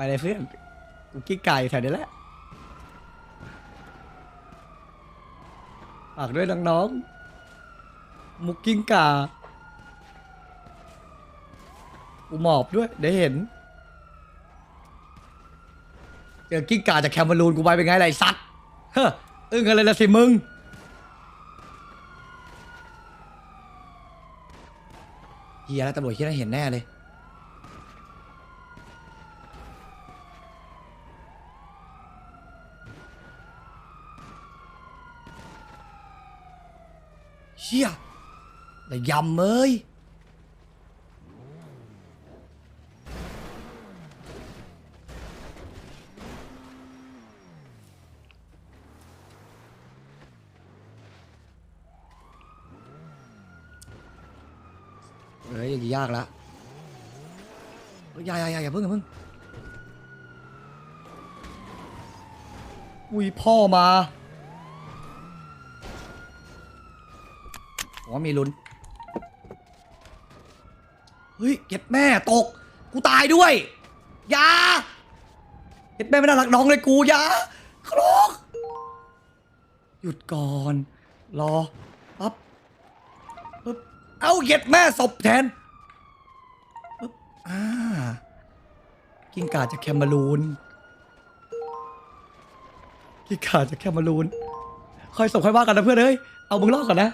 ไปเลยเพื่อนกูกิ๊กไก่แถวนี้แหละฝากด้วยน้องๆมุกกิ้งกากูหมอบด้วยได้เห็นเจอกิ้งกาจากแคมเบรูนกูไปเป็นไงไรสัตว์เฮ้ออึ้งกันเลยละสิมึงเฮียแล้วตำรวจเฮียนั่นเห็นแน่เลย เชี่ยแต่ยำเอ้ยเฮ้ยอย่างนี้ยากละเฮ้ยอย่าอย่าอย่าอย่าเพิ่งอย่าเพิ่งอุ้ยพ่อมา ผมว่ามีลุ้น เฮ้ยเก็บแม่ตก กูตายด้วยยาเก็บแม่ไม่น่ารักน้องเลยกูยาครกหยุดก่อน รอปั๊บปึ๊บเอาเย็ดแม่ศพแทนปึ๊บอ่ากิ้งก่าจากแคมเบรูนกิ้งก่าจากแคมเบรูนคอยส่งค่อยว่ากันนะเพื่อนเอ้ย เอามึงรอดก่อนนะ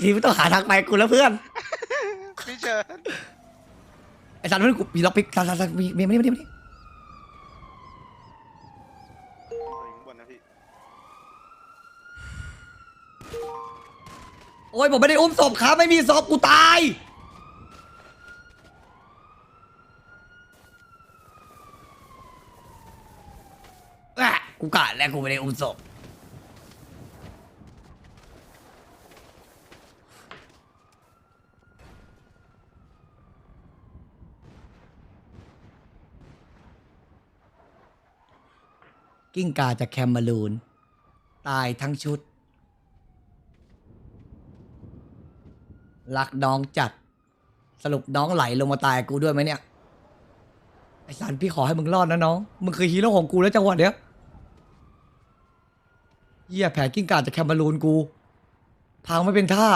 ทีไม่ต้องหาทางไปกูแล้วเพื่อน พี่เชิญไอ้สันมันกูมีล็อกพิกสันสันสันมีมีมานี่มานี่มานี่อยู่ข้างบนนะพี่โอ้ยผมไม่ได้อุ้มศพครับไม่มีศพกูตาย อะกูกะแล้วกูไม่ได้อุ้มศพ กิ้งกาจากแคมเบรูน ตายทั้งชุด รักน้องจัด สรุปน้องไหลลงมาตายกูด้วยไหมเนี่ย ไอสันพี่ขอให้มึงรอดนะน้อง มึงคือฮีโร่ของกูแล้วจังหวะเนี้ยเหี้ยแผลกิ้งกาจากแคมเบรูนกู พังไม่เป็นท่า